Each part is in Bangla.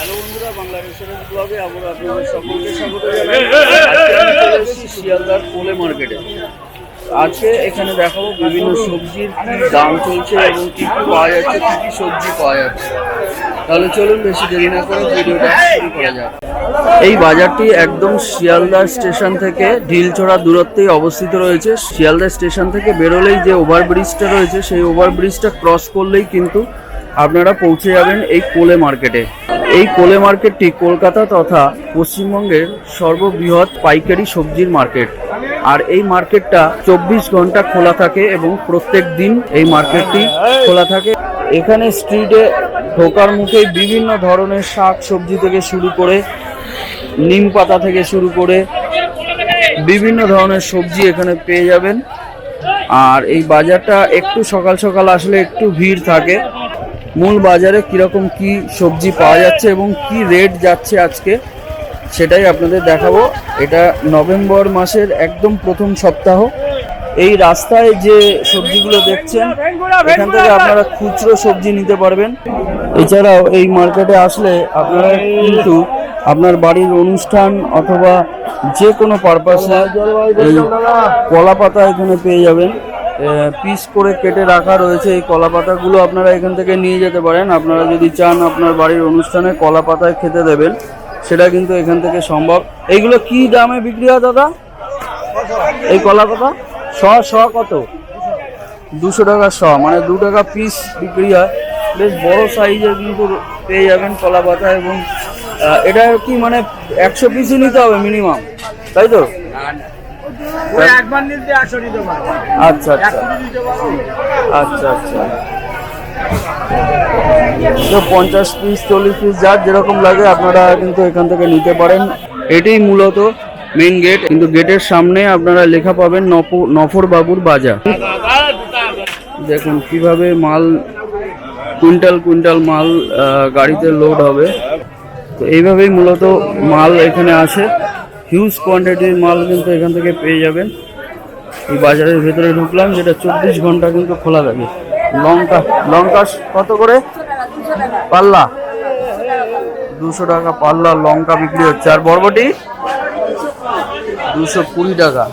হ্যালো বন্ধুরা ব্লগে আমরা আপনাদের সকলকে স্বাগত জানাই। শিয়ালদার কোলে মার্কেটে আজকে এখানে দেখাবো বিভিন্ন সবজির দাম চলছে এবং কি কি পাওয়া যাচ্ছে কি কি সবজি পাওয়া যাচ্ছে। তাহলে চলুন বেশি দেরি না করে ভিডিওটা শুরু করা যাক। এই বাজারটি একদম শিয়ালদা স্টেশন থেকে ঢিলছড়া দূরত্বেই অবস্থিত রয়েছে। শিয়ালদা স্টেশন থেকে বেরোলেই যে ওভারব্রিজটা রয়েছে সেই ওভারব্রিজটা ক্রস করলেই কিন্তু আপনারা পৌঁছে যাবেন এই কোলে মার্কেটে এই কোলে মার্কেটটি কলকাতা তথা পশ্চিমবঙ্গের সর্ববৃহৎ পাইকারি সবজির মার্কেট আর এই মার্কেটটা চব্বিশ ঘণ্টা খোলা থাকে এবং প্রত্যেক দিন এই মার্কেটটি খোলা থাকে। এখানে স্ট্রিটে ঢোকার মুখে বিভিন্ন ধরনের শাক সবজি থেকে শুরু করে, নিম পাতা থেকে শুরু করে বিভিন্ন ধরনের সবজি এখানে পেয়ে যাবেন। আর এই বাজারটা একটু সকাল সকাল আসলে একটু ভিড় থাকে। মূল বাজারে কীরকম কি সবজি পাওয়া যাচ্ছে এবং কি রেট যাচ্ছে আজকে, সেটাই আপনাদের দেখাবো। এটা নভেম্বর মাসের একদম প্রথম সপ্তাহ। এই রাস্তায় যে সবজিগুলো দেখছেন, এখান থেকে আপনারা খুচরো সবজি নিতে পারবেন। এছাড়াও এই মার্কেটে আসলে আপনারা কিন্তু আপনার বাড়ির অনুষ্ঠান অথবা যে কোনো পারপাসে এই কলা পাতা এখানে পেয়ে যাবেন। পিস করে কেটে রাখা রয়েছে এই কলা পাতাগুলো। আপনারা এখান থেকে নিয়ে যেতে পারেন। আপনারা যদি চান আপনার বাড়ির অনুষ্ঠানে কলা পাতায় খেতে দেবেন, সেটা কিন্তু এখান থেকে সম্ভব। এইগুলো কি দামে বিক্রি হয় দাদা? এই কলা পাতা? শ শ কত? দুশো টাকা শ মানে দু টাকা পিস বিক্রি হয়। বেশ বড় সাইজের কিন্তু পেয়ে যাবেন কলা পাতা এবং এটা কি মানে একশো পিসই নিতে হবে মিনিমাম তাই তো? আচ্ছা আচ্ছা। আচ্ছা আচ্ছা। পঞ্চাশ পিস চল্লিশ পিস যার যেরকম লাগে আপনারা কিন্তু এখান থেকে নিতে পারেন। এটাই মূলত মেইন গেট কিন্তু গেটের সামনে আপনারা লেখা পাবেন নফ- নফর বাবুর বাজার। দেখুন কীভাবে মাল কুইন্টাল কুইন্টাল মাল গাড়িতে লোড হবে। তো এইভাবেই মূলত মাল এখানে আসে। হিউজ কোয়ান্টিটির মাল কিন্তু এখান থেকে পেয়ে যাবেন। এই বাজারের ভেতরে ঢুকলাম, যেটা চব্বিশ ঘণ্টা কিন্তু খোলা থাকে। লঙ্কা লঙ্কা কত করে? পাল্লা। দুশো টাকা পাল্লা লঙ্কা বিক্রি হচ্ছে। আর বরবটি? দুশো কুড়ি টাকা।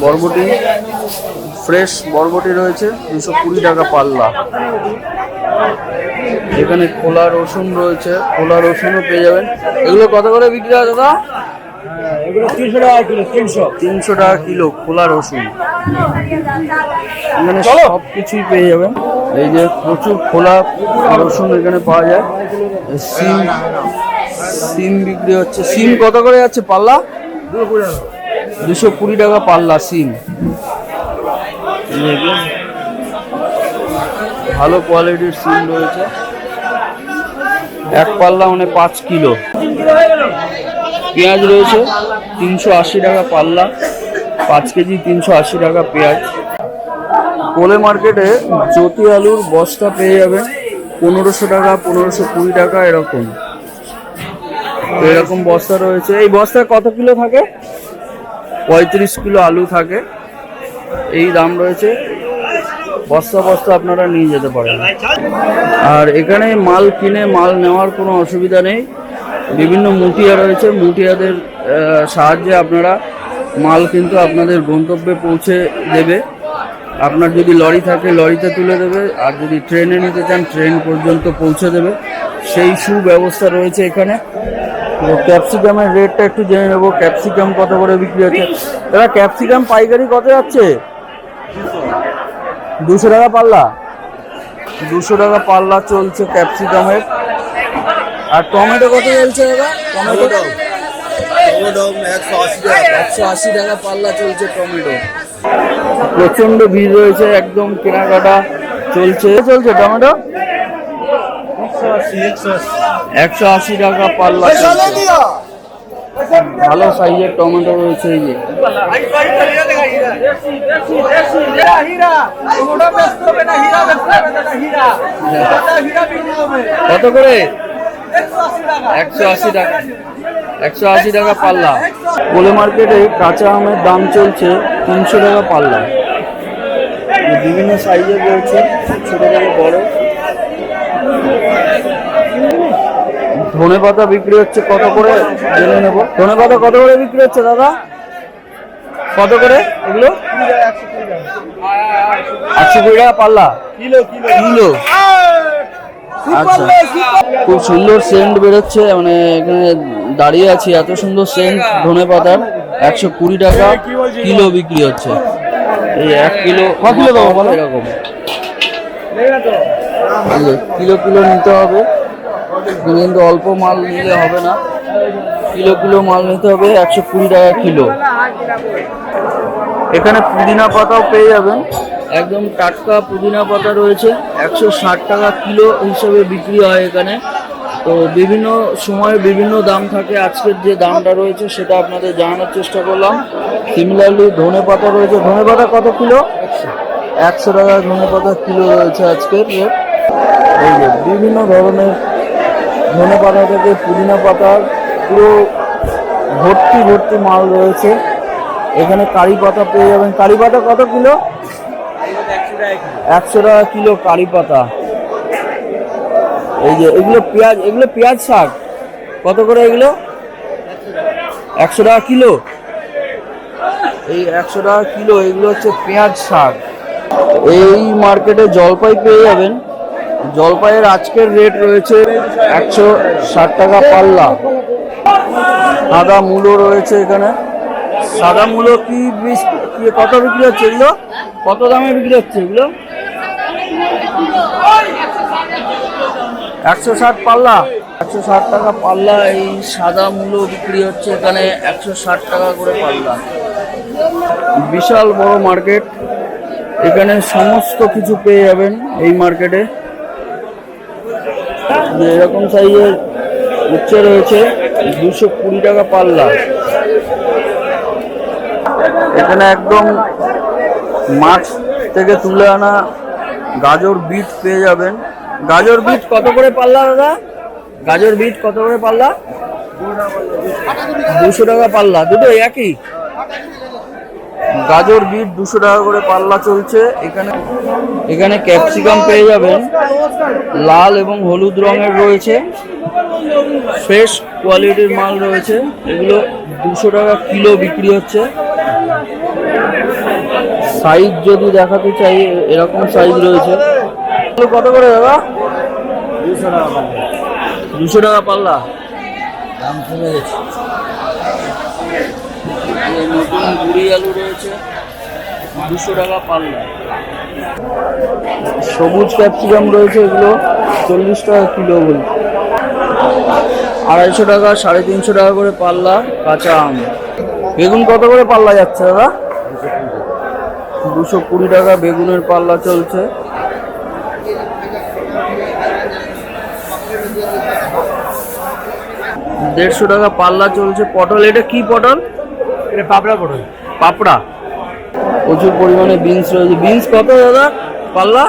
বরবটি? ফ্রেশ বরবটি রয়েছে, দুশো কুড়ি টাকা পাল্লা। এখানে খোলা রসুন রয়েছে, খোলা রসুনও পেয়ে যাবেন। এগুলো কত করে বিক্রি হয় দাদা? তিনশো টাকা কিলো খোলা রসুন। এখানে সব কিছুই পেয়ে যাবেন। এই যে প্রচুর খোলা রসুন এখানে পাওয়া যায়। সিম সিম বিক্রি হচ্ছে। সিম কত করে যাচ্ছে পাল্লা? দুশো কুড়ি টাকা পাল্লা সিম। ভালো কোয়ালিটির সিম রয়েছে। এক পাল্লা মানে পাঁচ কিলো। পেঁয়াজ রয়েছে, তিনশো আশি টাকা পাল্লা, পাঁচ কেজি তিনশো আশি টাকা পেঁয়াজ। কোলে মার্কেটে জ্যোতি আলুর বস্তা পেয়ে যাবেন, পনেরোশো টাকা, পনেরোশো কুড়ি টাকা, এরকম। এরকম বস্তা রয়েছে। এই বস্তায় কত কিলো থাকে? পঁয়ত্রিশ কিলো আলু থাকে। এই দাম রয়েছে। বস্তা বস্তা আপনারা নিয়ে যেতে পারেন। আর এখানে মাল কিনে মাল নেওয়ার কোনো অসুবিধা নেই। বিভিন্ন মুটিয়া রয়েছে। মুটিয়াদের সাহায্যে আপনারা মাল কিন্তু আপনাদের গন্তব্যে পৌঁছে দেবে। আপনার যদি লরি থাকে, লরিতে তুলে দেবে। আর যদি ট্রেনে নিতে চান, ট্রেন পর্যন্ত পৌঁছে দেবে। সেই সুব্যবস্থা রয়েছে এখানে। ক্যাপসিকামের রেটটা একটু জেনে নেব। ক্যাপসিকাম কত করে বিক্রি হচ্ছে? দাদা ক্যাপসিকাম পাইকারি কত যাচ্ছে? দুশো টাকা পাল্লা। দুশো টাকা পাল্লা চলছে ক্যাপসিকামের। আর টমেটো কত চলছে এবার? টমেটো? একশো আশি টাকা। পাল্লা চলছে টমেটো। প্রচণ্ড ভিড় রয়েছে একদম কেনাকাটা চলছে। চলছে টমেটো? একশো আশি টাকা পাল্লা চলছে। ভালো সাইজের টমেটো রয়েছে এই যে। কত করে? একশো আশি টাকা। একশো আশি টাকা পাল্লা। কোলে মার্কেটে কাঁচা আমের দাম চলছে তিনশো টাকা পাল্লা। বিভিন্ন সাইজের রয়েছে ছোট থেকে বড়। ধনে পাতা বিক্রি হচ্ছে কত করে? জেনে নেব। ধনে পাতা কত করে বিক্রি হচ্ছে দাদা? কত করে এগুলো? একশো কুড়ি টাকা পাল্লা। Kilo kilo. কিলো। আচ্ছা। খুব সুন্দর সেন্ট বেরোচ্ছে মানে এখানে দাঁড়িয়ে আছি এত সুন্দর সেন্ট ধনে পাতার একশো কুড়ি টাকা কিলো বিক্রি হচ্ছে। এই এক কিলো ক কিলো দেবো বলো? এরকম। কিলো কিলো নিতে হবে। কিন্তু অল্প মাল নিলে হবে না। কিলো কিলো মাল নিতে হবে একশো কুড়ি টাকা কিলো। এখানে পুদিনা পাতাও পেয়ে যাবেন। একদম টাটকা পুদিনা পাতা রয়েছে। একশো ষাট টাকা কিলো হিসেবে বিক্রি হয় এখানে। তো বিভিন্ন সময়ে বিভিন্ন দাম থাকে। আজকের যে দামটা রয়েছে সেটা আপনাদের জানানোর চেষ্টা করলাম। সিমিলারলি ধনে পাতা রয়েছে। ধনে পাতা কত কিলো? একশো টাকা ধনে পাতা কিলো রয়েছে আজকের বিভিন্ন ধরনের ধনে পাতা থেকে পুদিনা পাতার পুরো ভর্তি ভর্তি মাল রয়েছে। এখানে কারি পাতা পেয়ে যাবেন। কারি পাতা কত কিলো? একশো টাকা কিলো কারি পাতা। এই যে, এগুলো পেঁয়াজ এগুলো পেঁয়াজ শাক। কত করে এগুলো? একশো টাকা কিলো। এই একশো টাকা কিলো, এগুলো হচ্ছে পেঁয়াজ শাক। এই মার্কেটে জলপাই পেয়ে যাবেন। জলপাইয়ের আজকের রেট রয়েছে একশো ষাট টাকা পাল্লা। আদা মূলো রয়েছে এখানে। সাদা মূলো কি বিশ কত বিক্রি হচ্ছে এগুলো? কত দামে বিক্রি হচ্ছে এগুলো? একশো ষাট পাল্লা। একশো ষাট টাকা পাল্লা, এই সাদা মূলো বিক্রি হচ্ছে এখানে একশো ষাট টাকা করে পাল্লা। বিশাল বড় মার্কেট। এখানে সমস্ত কিছু পেয়ে যাবেন এই মার্কেটে। এরকম সাইজের উচ্চে রয়েছে, দুশো কুড়ি টাকা পাল্লা। এখানে একদম মাছ থেকে তুলে আনা গাজর বিট পেয়ে যাবেন। গাজর বিট কত করে পাল্লা দাদা? গাজর বিট কত করে পাল্লা? দুশো টাকা পাল্লা দুটো একই? গাজর বিট দুশো টাকা করে পাল্লা চলছে। এখানে এখানে ক্যাপসিকাম পেয়ে যাবেন। লাল এবং হলুদ রঙের রয়েছে। ফ্রেশ কোয়ালিটির মাল রয়েছে। এগুলো দুশো টাকা কিলো বিক্রি হচ্ছে। সাইজ যদি দেখাতে চাই এরকম সাইজ রয়েছে। কত করে দাদা? দুশো টাকা পাল্লা। দাম কমে গেছে। নতুন গুড়ি আলু রয়েছে দুশো টাকা পাল্লা। সবুজ ক্যাপসিকাম রয়েছে এগুলো চল্লিশ টাকা কিলো বলছে। আড়াইশো টাকা সাড়ে তিনশো টাকা করে পাল্লা কাঁচা আম। বেগুন কত করে পাল্লা যাচ্ছে দাদা? দুশো কুড়ি টাকা বেগুনের পাল্লা চলছে। দেড়শো টাকা পাল্লা চলছে। পটল এটা কি পটল? এটা পাপড়া পটল। পাপড়া। প্রচুর পরিমাণে বিনস রয়েছে। বিনস কত দাদা? পাল্লা?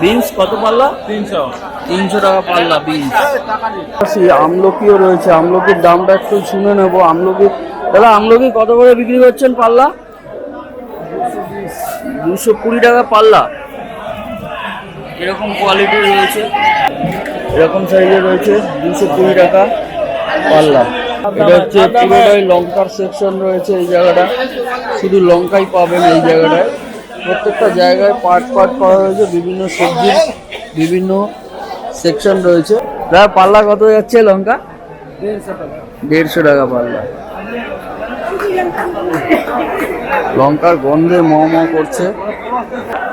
বিনস কত পাল্লা? তিনশো। তিনশো টাকা পাল্লা বিনস আমলকিও রয়েছে আমলকির দামটা একটু শুনে নেব। আমলকি দাদা আমলকি কত করে বিক্রি করছেন পাল্লা? দুশো কুড়ি টাকা পাল্লা। এরকম কোয়ালিটির রয়েছে। এরকম সাইজের রয়েছে দুশো কুড়ি টাকা পাল্লা। এটা হচ্ছে পুরোটাই লঙ্কার সেকশন রয়েছে এই জায়গাটা। শুধু লঙ্কাই পাবেন এই জায়গাটায়। প্রত্যেকটা জায়গায় পার্ট পার্ট করা রয়েছে বিভিন্ন সবজির বিভিন্ন সেকশন রয়েছে। দাদা পাল্লা কত যাচ্ছে লঙ্কা? দেড়শো টাকা পাল্লা। লঙ্কার গন্ধে ম করছে।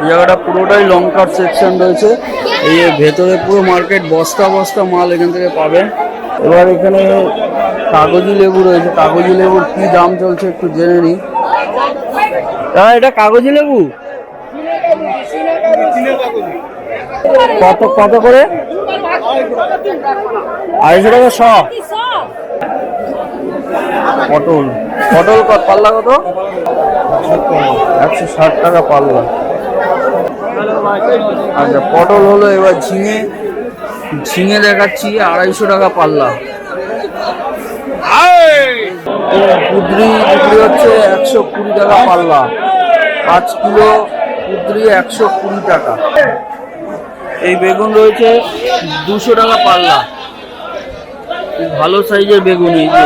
এই জায়গাটা পুরোটাই লঙ্কার সেকশন রয়েছে। এই ভেতরে পুরো মার্কেট বস্তা বস্তা মাল এখান থেকে পাবেন এবার এখানে কাগজি লেবু রয়েছে। কাগজি লেবুর কি দাম চলছে একটু জেনে দাদা, এটা কাগজি লেবু? কত কত করে? আড়াইশো টাকা শ। পটল। পটল কত? পাল্লা কত? একশো ষাট টাকা পাল্লা। আচ্ছা পটল হলো এবার ঝিঙে। ঝিঙে দেখাচ্ছি আড়াইশো টাকা পাল্লা। কুদ্রি বিক্রি হচ্ছে একশো কুড়ি টাকা পাল্লা। পাঁচ কিলো কুদ্রি একশো কুড়ি টাকা। এই বেগুন রয়েছে দুশো টাকা পাল্লা। ভালো সাইজের বেগুন এই যে।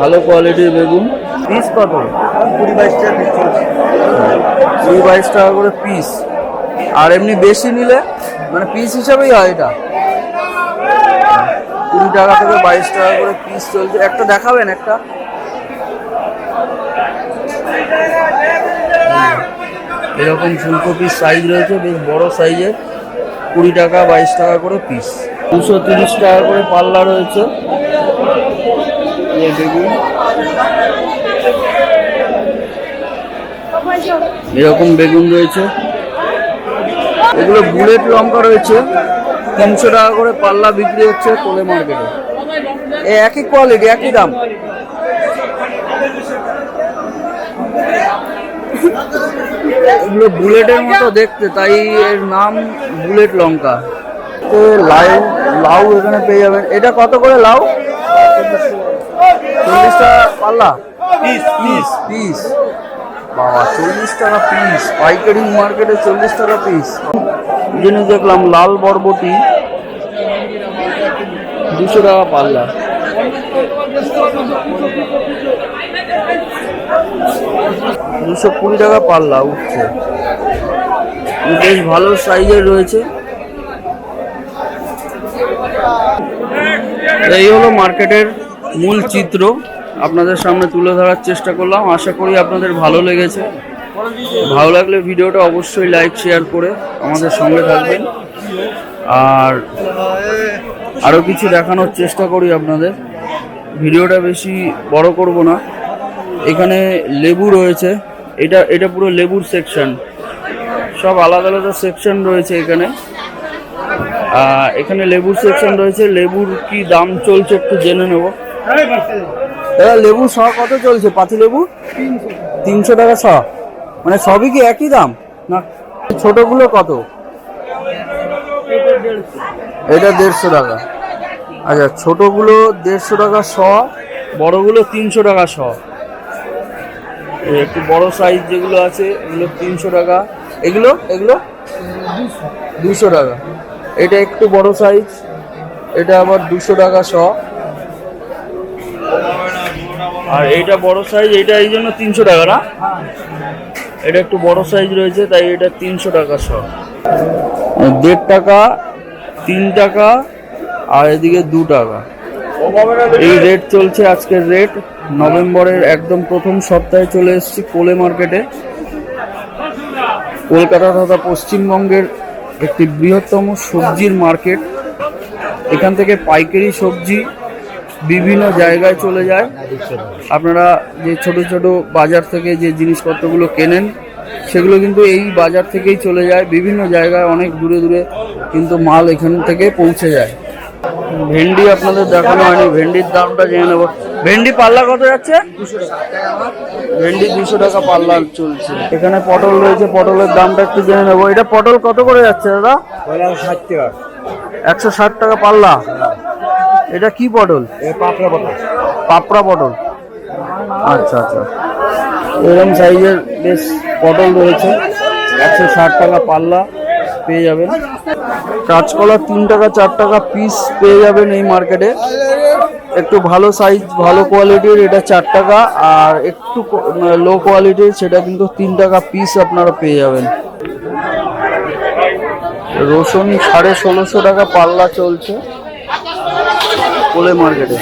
ভালো কোয়ালিটির বেগুন। পিস কত? কুড়ি বাইশ টাকা পিস কুড়ি বাইশ টাকা করে পিস। আর এমনি বেশি নিলে মানে পিস হিসাবেই হয় এটা। কুড়ি টাকা থেকে বাইশ টাকা করে পিস চলছে। একটা দেখাবেন একটা? এরকম ফুলকপির সাইজ রয়েছে, বেশ বড় সাইজের কুড়ি টাকা, বাইশ টাকা করে পিস দুশো তিরিশ টাকা করে পাল্লা রয়েছে। এরকম বেগুন রয়েছে। এগুলো বুলেট লঙ্কা রয়েছে। তিনশো টাকা করে পাল্লা বিক্রি হচ্ছে কোলে মার্কেটে। একই কোয়ালিটি একই দাম। এগুলো বুলেটের মতো দেখতে তাই এর নাম বুলেট লঙ্কা। তো লাউ লাউ এখানে পেয়ে যাবেন। এটা কত করে লাউ? চল্লিশ টাকা পাল্লা? Piece piece. পিস। বাবা চল্লিশ টাকা পিস। পাইকারি মার্কেটে চল্লিশ টাকা পিস। জিনিস দেখলাম লাল বরবটি। দুশো টাকা পাল্লা। দুশো কুড়ি টাকা পাল্লা উঠছে। বেশ ভালো সাইজের রয়েছে। এই হলো মার্কেটের মূল চিত্র। আপনাদের সামনে তুলে ধরার চেষ্টা করলাম। আশা করি আপনাদের ভালো লেগেছে। ভালো লাগলে ভিডিওটা অবশ্যই লাইক শেয়ার করে আমাদের সঙ্গে থাকবেন। আর আরও কিছু দেখানোর চেষ্টা করি আপনাদের। ভিডিওটা বেশি বড় করব না। এখানে লেবু রয়েছে। এটা এটা পুরো লেবুর সেকশন সব আলাদা আলাদা সেকশন রয়েছে এখানে। এখানে লেবুর সেকশন রয়েছে। লেবুর কি দাম চলছে একটু জেনে নেব। দাদা লেবু শ কত চলছে? পাতি লেবু? তিনশো টাকা শ। মানে সবই কি একই দাম? না, ছোটগুলো কত? এটা দেড়শো টাকা। আচ্ছা ছোটগুলো দেড়শো টাকা শ, বড়গুলো তিনশো টাকা শ। একটু বড় সাইজ যেগুলো আছে, এগুলো তিনশো টাকা। এগুলো? এগুলো? দুশো টাকা। এটা একটু বড় সাইজ এটা আবার দুশো টাকা শ। আর এটা বড় সাইজ এটা এই জন্য তিনশো টাকা না? এটা একটু বড় সাইজ রয়েছে, তাই এটা তিনশো টাকা শ। দেড় টাকা, তিন টাকা, আর এদিকে দু টাকা। এই রেট চলছে আজকের রেট নভেম্বরের একদম প্রথম সপ্তাহে চলে এসেছি কোলে মার্কেটে। কলকাতা তথা পশ্চিমবঙ্গের একটি বৃহত্তম সবজির মার্কেট। এখান থেকে পাইকারি সবজি বিভিন্ন জায়গায় চলে যায়। আপনারা যে ছোট ছোট বাজার থেকে যে জিনিসপত্রগুলো কেনেন, সেগুলো কিন্তু এই বাজার থেকেই চলে যায়। বিভিন্ন জায়গায় অনেক দূরে দূরে কিন্তু মাল এখান থেকে পৌঁছে যায়। ভেন্ডি আপনাদের দেখানো হয়নি। ভেন্ডির দামটা জেনে নেব। ভেন্ডি পাল্লা কত যাচ্ছে? ভেন্ডি দুশো টাকা পাল্লা চলছে। এখানে পটল রয়েছে পটলের দামটা একটু জেনে নেব। এটা পটল কত করে যাচ্ছে দাদা? ষাট টাকা। একশো ষাট টাকা পাল্লা? এটা কি পটল? পাপড়া পাতা পাপড়া পটল। আচ্ছা আচ্ছা। এরকম সাইজের বেশ পটল রয়েছে। একশো ষাট টাকা পাল্লা পেয়ে যাবেন। কাঁচকলা তিন টাকা চার টাকা পিস পেয়ে যাবেন এই মার্কেটে একটু ভালো সাইজ ভালো কোয়ালিটির এটা চার টাকা। আর একটু লো কোয়ালিটির সেটা কিন্তু তিন টাকা পিস আপনারা পেয়ে যাবেন। রসুন সাড়ে ষোলোশো টাকা পাল্লা চলছে। কোলে মার্কেটে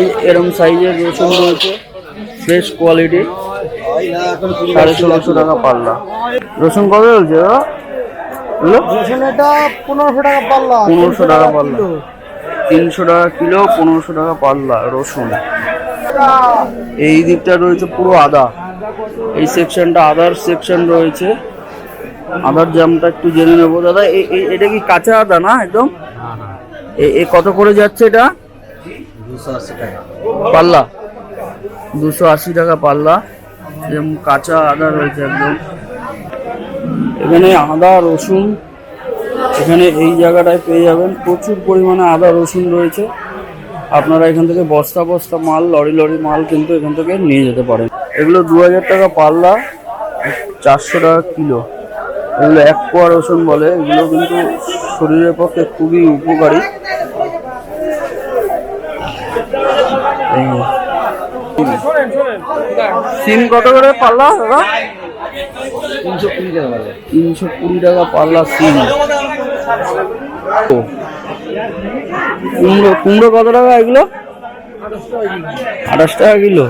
এই এরম সাইজের রসুন রয়েছে। ফ্রেশ কোয়ালিটি সাড়ে ষোলোশো টাকা পাল্লা। রসুন কত চলছে দাদা? পনেরোশো টাকা পাল্লা। পনেরোশো টাকা পাল্লা। তিনশো টাকা কিলো পনেরোশো টাকা পাল্লা রসুন। এই দিকটা রয়েছে পুরো আদা। এই সেকশনটা আদার সেকশন রয়েছে। আদার জামটা একটু জেনে নেব। দাদা এটা কি কাঁচা আদা না একদম? এ- এ কত করে যাচ্ছে এটা? পাল্লা? দুশো আশি টাকা পাল্লা। যেমন কাঁচা আদা রয়েছে একদম। এখানে আদা রসুন এখানে এই জায়গাটায় পেয়ে যাবেন। প্রচুর পরিমাণে আদা, রসুন রয়েছে। আপনারা এখান থেকে বস্তা বস্তা মাল, লরি লরি মাল কিন্তু এখান থেকে নিয়ে যেতে পারেন। এগুলো দু হাজার টাকা পাল্লা, চারশো টাকা কিলো। এগুলো এক কোয়া রসুন বলে। এগুলো কিন্তু শরীরের পক্ষে খুবই উপকারী। সিম কত করে পাল্লা, দাদা? তিনশো কুড়ি টাকা পাল্লা সিম। কুমড়ো কুমড়ো কত টাকা এগুলো? আঠাশ টাকা কিলো।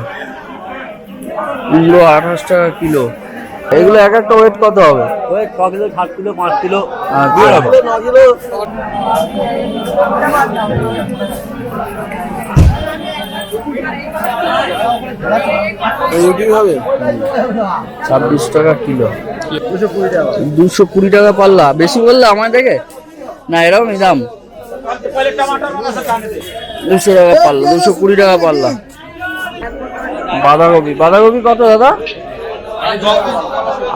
কুমড়ো আঠাশ টাকা কিলো। এগুলো এক একটা ওয়েট কত হবে? ওয়েট ছ কিলো সাত কিলো পাঁচ কিলো। হবে ছাব্বিশ টাকা কিলো। দুশো কুড়ি টাকা। পাল্লা। বেশি বললে আমার থেকে না এরকমই দাম। দুশো টাকা পাল্লা দুশো কুড়ি টাকা পাল্লা। বাঁধাকপি। বাঁধাকপি কত দাদা?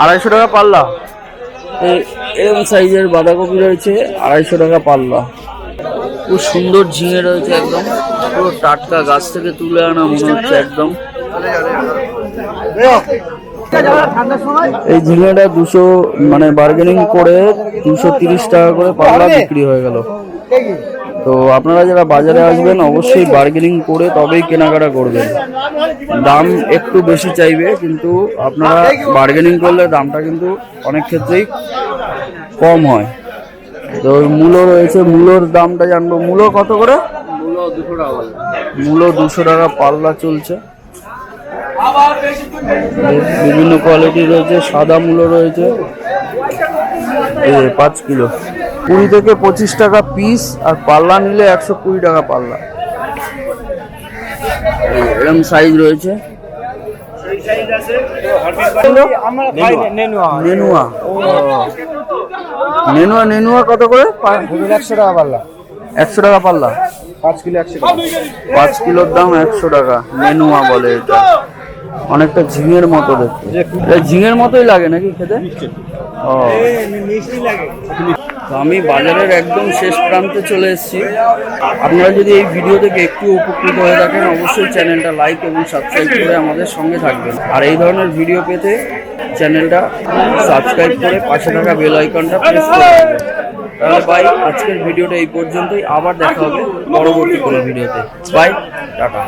আড়াইশো টাকা পাল্লা। এরকম সাইজের বাঁধাকপি রয়েছে আড়াইশো টাকা পাল্লা। খুব সুন্দর ঝিঙে রয়েছে একদম। পুরো টাটকা গাছ থেকে তুলে আনা মনে হচ্ছে একদম। এই ঝিঙেটা দুশো মানে বার্গেনিং করে দুশো তিরিশ টাকা করে পাল্লা বিক্রি হয়ে গেল। তো আপনারা যারা বাজারে আসবেন, অবশ্যই বার্গেনিং করে তবেই কেনাকাটা করবেন। দাম একটু বেশি চাইবে, কিন্তু আপনারা বার্গেনিং করলে দামটা কিন্তু অনেক ক্ষেত্রেই কম হয়। তো মূলো রয়েছে মূলোর দামটা জানব। মূলো কত করে? মূল্য দুশো টাকা মূলো দুশো টাকা পাল্লা চলছে। বিভিন্ন কোয়ালিটি রয়েছে সাদা মূলো রয়েছে। পাঁচ কিলো। কুড়ি থেকে পঁচিশ টাকা পিস আর পাল্লা নিলে একশো কুড়ি টাকা পাল্লা। এই এরকম সাইজ রয়েছে। নেনুয়া। নেনুয়া নেনুয়া কত করে? একশো টাকা পাল্লা। একশো টাকা পাল্লা পাঁচ কিলো একশো টাকা পাঁচ কিলোর দাম একশো টাকা, নেনুয়া বলে এটা। অনেকটা ঝিঙের মতো দেখতে। ঝিঙের মতোই লাগে নাকি খেতে? ও। মিষ্টি লাগে তো আমি বাজারের একদম শেষ প্রান্তে চলে এসেছি। আপনারা যদি এই ভিডিও থেকে একটু উপকৃত হয়ে থাকেন, অবশ্যই চ্যানেলটা লাইক এবং সাবস্ক্রাইব করে আমাদের সঙ্গে থাকবেন। আর এই ধরনের ভিডিও পেতে চ্যানেলটা সাবস্ক্রাইব করে পাশে থাকা বেল আইকনটা প্রেস করে তাহলে বাই আজকের ভিডিওটা এই পর্যন্তই। আবার দেখা হবে পরবর্তী কোনো ভিডিওতে বাই টাটা।